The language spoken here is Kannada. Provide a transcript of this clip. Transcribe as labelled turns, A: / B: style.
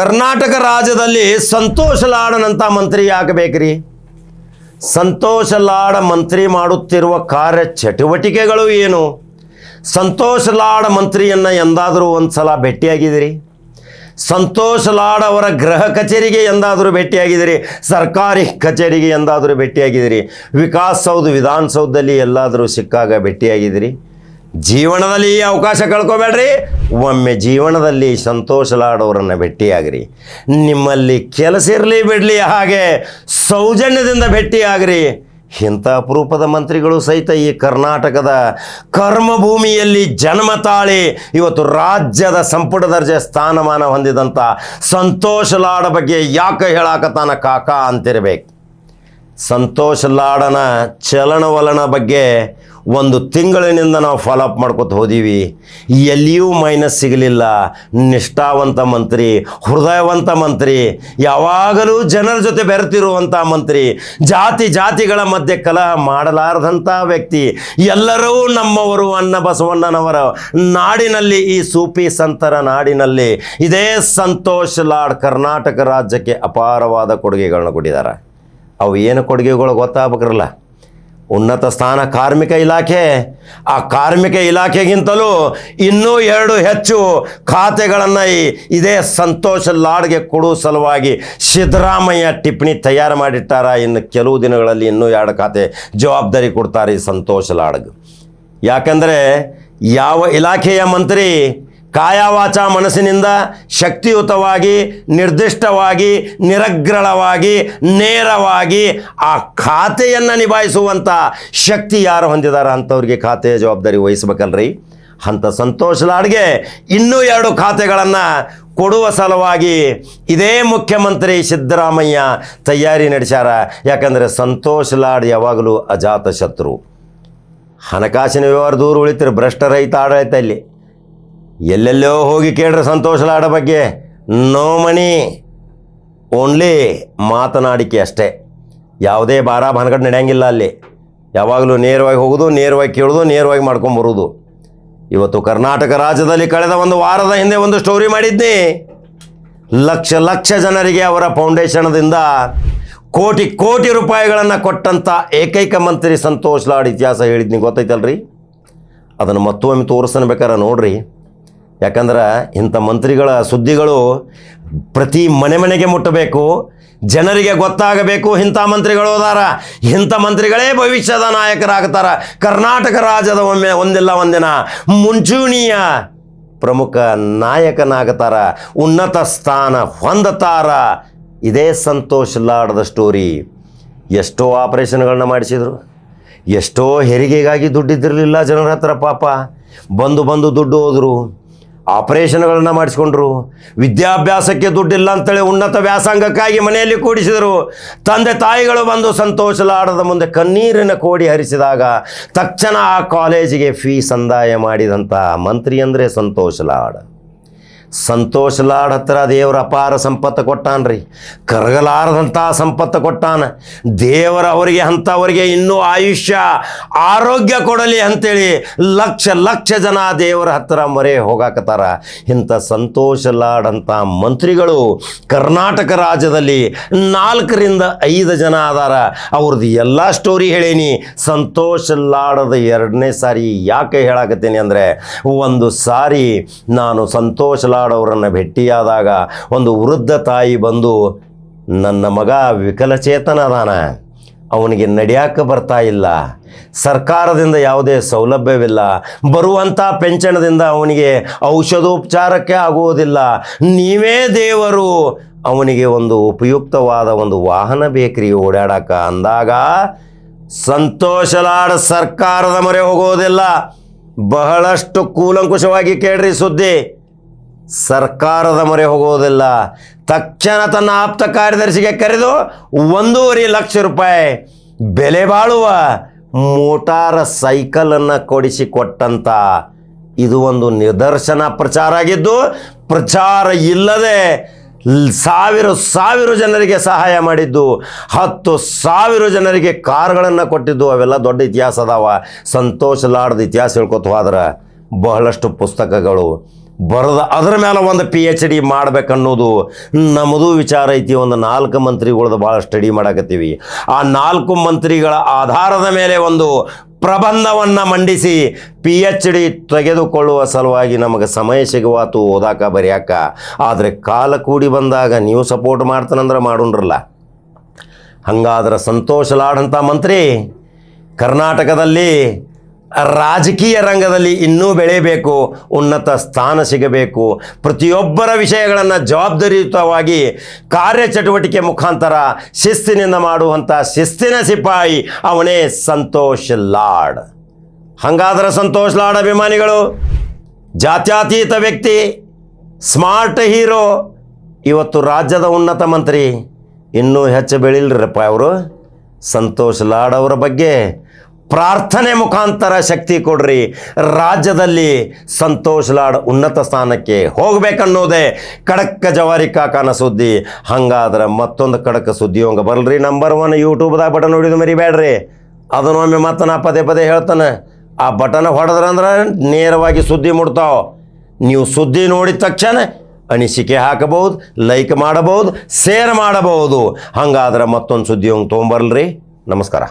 A: ಕರ್ನಾಟಕ ರಾಜ್ಯದಲ್ಲಿ ಸಂತೋಷ ಲಾಡನಂತ ಮಂತ್ರಿ ಬೇಕ್ರಿ? ಸಂತೋಷ ಲಾಡ ಮಂತ್ರಿ ಮಾಡುತ್ತಿರುವ ಕಾರ್ಯ ಚಟುವಟಿಕೆಗಳು ಏನು? ಸಂತೋಷ ಲಾಡ ಮಂತ್ರಿಯನ್ನು ಎಂದಾದರೂ ಒಂದು ಸಲ ಭೇಟಿಯಾಗಿದ್ದೀರಿ? ಸಂತೋಷ ಲಾಡ್ ಅವರ ಗೃಹ ಕಚೇರಿಗೆ ಎಂದಾದರೂ ಭೇಟಿಯಾಗಿದ್ದೀರಿ? ಸರ್ಕಾರಿ ಕಚೇರಿಗೆ ಎಂದಾದರೂ ಭೇಟಿಯಾಗಿದ್ದೀರಿ? ವಿಕಾಸ್ ಸೌಧ ವಿಧಾನಸೌಧದಲ್ಲಿ ಎಲ್ಲಾದರೂ ಸಿಕ್ಕಾಗ ಭೇಟಿಯಾಗಿದ್ದೀರಿ? ಜೀವನದಲ್ಲಿ ಈ ಅವಕಾಶ ಕಳ್ಕೊಬೇಡ್ರಿ. ಒಮ್ಮೆ ಜೀವನದಲ್ಲಿ ಸಂತೋಷಲಾಡೋರನ್ನು ಭೇಟಿಯಾಗ್ರಿ. ನಿಮ್ಮಲ್ಲಿ ಕೆಲಸ ಇರಲಿ ಬಿಡಲಿ ಹಾಗೆ ಸೌಜನ್ಯದಿಂದ ಭೇಟಿಯಾಗ್ರಿ. ಇಂಥ ಅಪರೂಪದ ಮಂತ್ರಿಗಳು ಸಹಿತ ಈ ಕರ್ನಾಟಕದ ಕರ್ಮಭೂಮಿಯಲ್ಲಿ ಜನ್ಮ ತಾಳಿ ಇವತ್ತು ರಾಜ್ಯದ ಸಂಪುಟ ದರ್ಜೆ ಸ್ಥಾನಮಾನ ಹೊಂದಿದಂಥ ಸಂತೋಷ ಲಾಡ ಬಗ್ಗೆ ಯಾಕೆ ಹೇಳಾಕತಾನ ಕಾಕ ಅಂತಿರ್ಬೇಕು. ಸಂತೋಷ್ ಲಾಡನ ಚಲನವಲನ ಬಗ್ಗೆ ಒಂದು ತಿಂಗಳಿನಿಂದ ನಾವು ಫಾಲೋಅಪ್ ಮಾಡ್ಕೊತ ಹೋದೀವಿ. ಎಲ್ಲಿಯೂ ಮೈನಸ್ ಸಿಗಲಿಲ್ಲ. ನಿಷ್ಠಾವಂತ ಮಂತ್ರಿ, ಹೃದಯವಂತ ಮಂತ್ರಿ, ಯಾವಾಗಲೂ ಜನರ ಜೊತೆ ಬೆರೆತಿರುವಂಥ ಮಂತ್ರಿ, ಜಾತಿ ಜಾತಿಗಳ ಮಧ್ಯೆ ಕಲಹ ಮಾಡಲಾರದಂಥ ವ್ಯಕ್ತಿ, ಎಲ್ಲರೂ ನಮ್ಮವರು, ಅನ್ನ ಬಸವಣ್ಣನವರ ನಾಡಿನಲ್ಲಿ, ಈ ಸೂಫಿ ಸಂತರ ನಾಡಿನಲ್ಲಿ, ಇದೇ ಸಂತೋಷ್ ಲಾಡ್ ಕರ್ನಾಟಕ ರಾಜ್ಯಕ್ಕೆ ಅಪಾರವಾದ ಕೊಡುಗೆಗಳನ್ನ ಕೊಟ್ಟಿದ್ದಾರೆ. ಅವು ಏನು ಕೊಡುಗೆಗಳು ಗೊತ್ತಾಗ್ಬೇಕ್ರಲ್ಲ? ಉನ್ನತ ಸ್ಥಾನ ಕಾರ್ಮಿಕ ಇಲಾಖೆ. ಆ ಕಾರ್ಮಿಕ ಇಲಾಖೆಗಿಂತಲೂ ಇನ್ನೂ ಎರಡು ಹೆಚ್ಚು ಖಾತೆಗಳನ್ನು ಇದೇ ಸಂತೋಷ ಲಾಡ್ಗೆ ಕೊಡುವ ಸಲುವಾಗಿ ಸಿದ್ದರಾಮಯ್ಯ ಟಿಪ್ಪಣಿ ತಯಾರು ಮಾಡಿಟ್ಟಾರ. ಇನ್ನು ಕೆಲವು ದಿನಗಳಲ್ಲಿ ಇನ್ನೂ ಎರಡು ಖಾತೆ ಜವಾಬ್ದಾರಿ ಕೊಡ್ತಾರೆ ಈ ಸಂತೋಷ ಲಾಡ್ಗೆ. ಯಾಕಂದರೆ ಯಾವ ಇಲಾಖೆಯ ಮಂತ್ರಿ ಕಾಯವಾಚ ಮನಸ್ಸಿನಿಂದ ಶಕ್ತಿಯುತವಾಗಿ, ನಿರ್ದಿಷ್ಟವಾಗಿ, ನಿರಗ್ರಳವಾಗಿ, ನೇರವಾಗಿ ಆ ಖಾತೆಯನ್ನು ನಿಭಾಯಿಸುವಂಥ ಶಕ್ತಿ ಯಾರು ಹೊಂದಿದಾರ ಅಂಥವ್ರಿಗೆ ಖಾತೆಯ ಜವಾಬ್ದಾರಿ ವಹಿಸ್ಬೇಕಲ್ರಿ? ಅಂಥ ಸಂತೋಷ್ ಲಾಡ್ಗೆ ಇನ್ನೂ ಎರಡು ಖಾತೆಗಳನ್ನು ಕೊಡುವ ಸಲುವಾಗಿ ಇದೇ ಮುಖ್ಯಮಂತ್ರಿ ಸಿದ್ದರಾಮಯ್ಯ ತಯಾರಿ ನಡೆಸ್ಯಾರ. ಯಾಕಂದರೆ ಸಂತೋಷ್ ಲಾಡ್ ಯಾವಾಗಲೂ ಅಜಾತ ಶತ್ರು ಹಣಕಾಸಿನ ವ್ಯವಹಾರ ದೂರ ಉಳಿತಿರು ಭ್ರಷ್ಟರಹಿತ ಆಡಳಿತ ಇಲ್ಲಿ. ಎಲ್ಲೆಲ್ಲೋ ಹೋಗಿ ಕೇಳ್ರೆ ಸಂತೋಷ ಲಾಡ ಬಗ್ಗೆ. ನೋ ಮನಿ ಓನ್ಲಿ ಮಾತನಾಡಿಕೆ ಅಷ್ಟೇ. ಯಾವುದೇ ಭಾರ ಭಾನಗಡ್ ನಡೆಯಂಗಿಲ್ಲ ಅಲ್ಲಿ. ಯಾವಾಗಲೂ ನೇರವಾಗಿ ಹೋಗೋದು, ನೇರವಾಗಿ ಕೇಳೋದು, ನೇರವಾಗಿ ಮಾಡ್ಕೊಂಬರೋದು ಇವತ್ತು ಕರ್ನಾಟಕ ರಾಜ್ಯದಲ್ಲಿ ಕಳೆದ ಒಂದು ವಾರದ ಹಿಂದೆ ಒಂದು ಸ್ಟೋರಿ ಮಾಡಿದ್ನಿ. ಲಕ್ಷ ಲಕ್ಷ ಜನರಿಗೆ ಅವರ ಫೌಂಡೇಶನದಿಂದ ಕೋಟಿ ಕೋಟಿ ರೂಪಾಯಿಗಳನ್ನು ಕೊಟ್ಟಂಥ ಏಕೈಕ ಮಂತ್ರಿ ಸಂತೋಷ್ ಲಾಡ್ ಇತಿಹಾಸ ಹೇಳಿದ್ನಿ. ಗೊತ್ತೈತಲ್ರಿ ಅದನ್ನು ಮತ್ತೊಮ್ಮೆ ತೋರಿಸ್ಬೇಕಾರೆ ಬೇಕಾರೆ ನೋಡ್ರಿ. ಯಾಕಂದ್ರೆ ಇಂಥ ಮಂತ್ರಿಗಳ ಸುದ್ದಿಗಳು ಪ್ರತಿ ಮನೆ ಮನೆಗೆ ಮುಟ್ಟಬೇಕು, ಜನರಿಗೆ ಗೊತ್ತಾಗಬೇಕು, ಇಂಥ ಮಂತ್ರಿಗಳು ಅದಾರ. ಇಂಥ ಮಂತ್ರಿಗಳೇ ಭವಿಷ್ಯದ ನಾಯಕರಾಗ್ತಾರ. ಕರ್ನಾಟಕ ರಾಜ್ಯದ ಒಮ್ಮೆ ಒಂದಿಲ್ಲ ಒಂದಿನ ಮುಂಚೂಣಿಯ ಪ್ರಮುಖ ನಾಯಕನಾಗತಾರ. ಉನ್ನತ ಸ್ಥಾನ ಹೊಂದತಾರ. ಇದೇ ಸಂತೋಷ್ ಲಾಡದ ಸ್ಟೋರಿ. ಎಷ್ಟೋ ಆಪರೇಷನ್ಗಳನ್ನ ಮಾಡಿಸಿದರು. ಎಷ್ಟೋ ಹೆರಿಗೆಗಾಗಿ ದುಡ್ಡಿದ್ದಿರಲಿಲ್ಲ ಜನರ ಹತ್ರ ಪಾಪ. ಬಂದು ಬಂದು ದುಡ್ಡು ಹೋದರು. ಆಪರೇಷನ್ಗಳನ್ನ ಮಾಡಿಸ್ಕೊಂಡ್ರು. ವಿದ್ಯಾಭ್ಯಾಸಕ್ಕೆ ದುಡ್ಡಿಲ್ಲ ಅಂತೇಳಿ ಉನ್ನತ ವ್ಯಾಸಂಗಕ್ಕಾಗಿ ಮನೆಯಲ್ಲಿ ಕೂಡಿಸಿದರು. ತಂದೆ ತಾಯಿಗಳು ಬಂದು ಸಂತೋಷ ಲಾಡದ ಮುಂದೆ ಕಣ್ಣೀರಿನ ಕೋಡಿ ಹರಿಸಿದಾಗ ತಕ್ಷಣ ಆ ಕಾಲೇಜಿಗೆ ಫೀ ಸಂದಾಯ ಮಾಡಿದಂಥ ಮಂತ್ರಿ ಅಂದರೆ ಸಂತೋಷ ಲಾಡ್ ಸಂತೋಷ ಲಾಡ್ ಹತ್ರ ದೇವರ ಅಪಾರ ಸಂಪತ್ತು ಕೊಟ್ಟಾನ್ರಿ. ಕರಗಲಾರದಂಥ ಸಂಪತ್ತು ಕೊಟ್ಟಾನ. ದೇವರ ಅವರಿಗೆ, ಅಂಥವರಿಗೆ ಇನ್ನೂ ಆಯುಷ್ಯ, ಆರೋಗ್ಯ ಕೊಡಲಿ ಅಂತೇಳಿ ಲಕ್ಷ ಲಕ್ಷ ಜನ ದೇವರ ಹತ್ರ ಮೊರೆ ಹೋಗಾಕತ್ತಾರ. ಇಂಥ ಸಂತೋಷ ಲಾಡ್ ಅಂತ ಮಂತ್ರಿಗಳು ಕರ್ನಾಟಕ ರಾಜ್ಯದಲ್ಲಿ ನಾಲ್ಕರಿಂದ ಐದು ಜನ ಅದಾರ. ಅವ್ರದ್ದು ಎಲ್ಲ ಸ್ಟೋರಿ ಹೇಳೇನಿ. ಸಂತೋಷ ಲಾಡದ ಎರಡನೇ ಸಾರಿ ಯಾಕೆ ಹೇಳಾಕತ್ತೀನಿ ಅಂದರೆ, ಒಂದು ಸಾರಿ ನಾನು ಸಂತೋಷ್ ಅವರನ್ನು ಭೇಟಿಯಾದಾಗ ಒಂದು ವೃದ್ಧ ತಾಯಿ ಬಂದು, ನನ್ನ ಮಗ ವಿಕಲಚೇತನ ಅದಾನ ಅವನಿಗೆ ನಡೆಯಾಕ ಬರ್ತಾ ಇಲ್ಲ. ಸರ್ಕಾರದಿಂದ ಯಾವುದೇ ಸೌಲಭ್ಯವಿಲ್ಲ. ಬರುವಂಥ ಪೆನ್ಷನ್ದಿಂದ ಅವನಿಗೆ ಔಷಧೋಪಚಾರಕ್ಕೆ ಆಗುವುದಿಲ್ಲ. ನೀವೇ ದೇವರು, ಅವನಿಗೆ ಒಂದು ಉಪಯುಕ್ತವಾದ ಒಂದು ವಾಹನ ಬೇಕ್ರಿ ಓಡಾಡಕ ಅಂದಾಗ ಸಂತೋಷಲಾಡ ಸರ್ಕಾರದ ಮೊರೆ ಹೋಗೋದಿಲ್ಲ. ಬಹಳಷ್ಟು ಕೂಲಂಕುಷವಾಗಿ ಕೇಳ್ರಿ ಸುದ್ದಿ. ಸರ್ಕಾರದ ಮೊರೆ ಹೋಗೋದಿಲ್ಲ ತಕ್ಷಣ ತನ್ನ ಆಪ್ತ ಕಾರ್ಯದರ್ಶಿಗೆ ಕರೆದು ಒಂದೂವರೆ ಲಕ್ಷ ರೂಪಾಯಿ ಬೆಲೆ ಬಾಳುವ ಮೋಟಾರ ಸೈಕಲನ್ನು ಕೊಡಿಸಿಕೊಟ್ಟಂತ ಇದು ಒಂದು ನಿದರ್ಶನ ಪ್ರಚಾರ ಆಗಿದ್ದು, ಪ್ರಚಾರ ಇಲ್ಲದೆ ಸಾವಿರ ಸಾವಿರ ಜನರಿಗೆ ಸಹಾಯ ಮಾಡಿದ್ದು, ಹತ್ತು ಸಾವಿರ ಜನರಿಗೆ ಕಾರ್ಗಳನ್ನು ಕೊಟ್ಟಿದ್ದು, ಅವೆಲ್ಲ ದೊಡ್ಡ ಇತಿಹಾಸ ಅದಾವ. ಸಂತೋಷ ಲಾಡ್ದ ಇತಿಹಾಸ ಹೇಳ್ಕೊತ ಹೋದ್ರೆ ಬಹಳಷ್ಟು ಪುಸ್ತಕಗಳು ಬರೆದ ಅದರ ಮೇಲೆ ಒಂದು ಪಿ ಎಚ್ ಡಿ ಮಾಡ್ಬೇಕನ್ನೋದು ನಮ್ಮದು ವಿಚಾರ ಐತಿ. ಒಂದು ನಾಲ್ಕು ಮಂತ್ರಿಗಳದ್ದು ಭಾಳ ಸ್ಟಡಿ ಮಾಡಕತ್ತೀವಿ. ಆ ನಾಲ್ಕು ಮಂತ್ರಿಗಳ ಆಧಾರದ ಮೇಲೆ ಒಂದು ಪ್ರಬಂಧವನ್ನು ಮಂಡಿಸಿ ಪಿ ಎಚ್ ಡಿ ತೆಗೆದುಕೊಳ್ಳುವ ಸಲುವಾಗಿ ನಮಗೆ ಸಮಯ ಸಿಗುವಾತು ಓದಾಕ ಬರೆಯಾಕ. ಆದರೆ ಕಾಲ ಕೂಡಿ ಬಂದಾಗ ನೀವು ಸಪೋರ್ಟ್ ಮಾಡ್ತಾನಂದ್ರೆ ಮಾಡೋಣ್ರಲ್ಲ ಹಂಗಾದ್ರೆ ಸಂತೋಷ ಲಾಡಂಥ ಮಂತ್ರಿ, ಕರ್ನಾಟಕದಲ್ಲಿ ರಾಜಕೀಯ ರಂಗದಲ್ಲಿ ಇನ್ನೂ ಬೆಳೆಯಬೇಕು, ಉನ್ನತ ಸ್ಥಾನ ಸಿಗಬೇಕು. ಪ್ರತಿಯೊಬ್ಬರ ವಿಷಯಗಳನ್ನು ಜವಾಬ್ದಾರಿಯುತವಾಗಿ ಕಾರ್ಯಚಟುವಟಿಕೆ ಮುಖಾಂತರ ಶಿಸ್ತಿನಿಂದ ಮಾಡುವಂಥ ಶಿಸ್ತಿನ ಸಿಪಾಯಿ ಅವನೇ ಸಂತೋಷ್ ಲಾಡ್. ಹಂಗಾದ್ರೆ ಸಂತೋಷ್ ಲಾಡ್ ಅಭಿಮಾನಿಗಳು, ಜಾತ್ಯಾತೀತ ವ್ಯಕ್ತಿ, ಸ್ಮಾರ್ಟ್ ಹೀರೋ, ಇವತ್ತು ರಾಜ್ಯದ ಉನ್ನತ ಮಂತ್ರಿ, ಇನ್ನೂ ಹೆಚ್ಚು ಬೆಳಿಲ್ರಪ್ಪ ಅವರು. ಸಂತೋಷ್ ಲಾಡ್ ಅವರ ಬಗ್ಗೆ ಪ್ರಾರ್ಥನೆ ಮುಖಾಂತರ ಶಕ್ತಿ ಕೊಡ್ರಿ. ರಾಜ್ಯದಲ್ಲಿ ಸಂತೋಷ್ ಲಾಡ್ ಉನ್ನತ ಸ್ಥಾನಕ್ಕೆ ಹೋಗ್ಬೇಕನ್ನೋದೇ ಖಡಕ್ಕ ಜವಾರಿ ಕಾಕನ ಸುದ್ದಿ. ಹಂಗಾದ್ರೆ ಮತ್ತೊಂದು ಖಡಕ್ ಸುದ್ದಿ ಹಂಗೆ ಬರಲ್ರಿ. ನಂಬರ್ ಒನ್ ಯೂಟ್ಯೂಬ್ದಾಗ ಬಟನ್ ಹೊಡಿದು ಮರಿಬೇಡ್ರಿ. ಅದನ್ನೊಮ್ಮೆ ಮತ್ತೆ ನಾ ಪದೇ ಪದೇ ಹೇಳ್ತಾನೆ. ಆ ಬಟನ್ ಹೊಡೆದ್ರಂದ್ರೆ ನೇರವಾಗಿ ಸುದ್ದಿ ಮುಡ್ತಾವ ನೀವು ಸುದ್ದಿ ನೋಡಿದ ತಕ್ಷಣ ಅನಿಸಿಕೆ ಹಾಕಬಹುದು ಲೈಕ್ ಮಾಡಬಹುದು ಶೇರ್ ಮಾಡಬಹುದು. ಹಂಗಾದ್ರೆ ಮತ್ತೊಂದು ಸುದ್ದಿ ಹಂಗೆ ತೊಗೊಂಬರ್ಲ್ರಿ. ನಮಸ್ಕಾರ.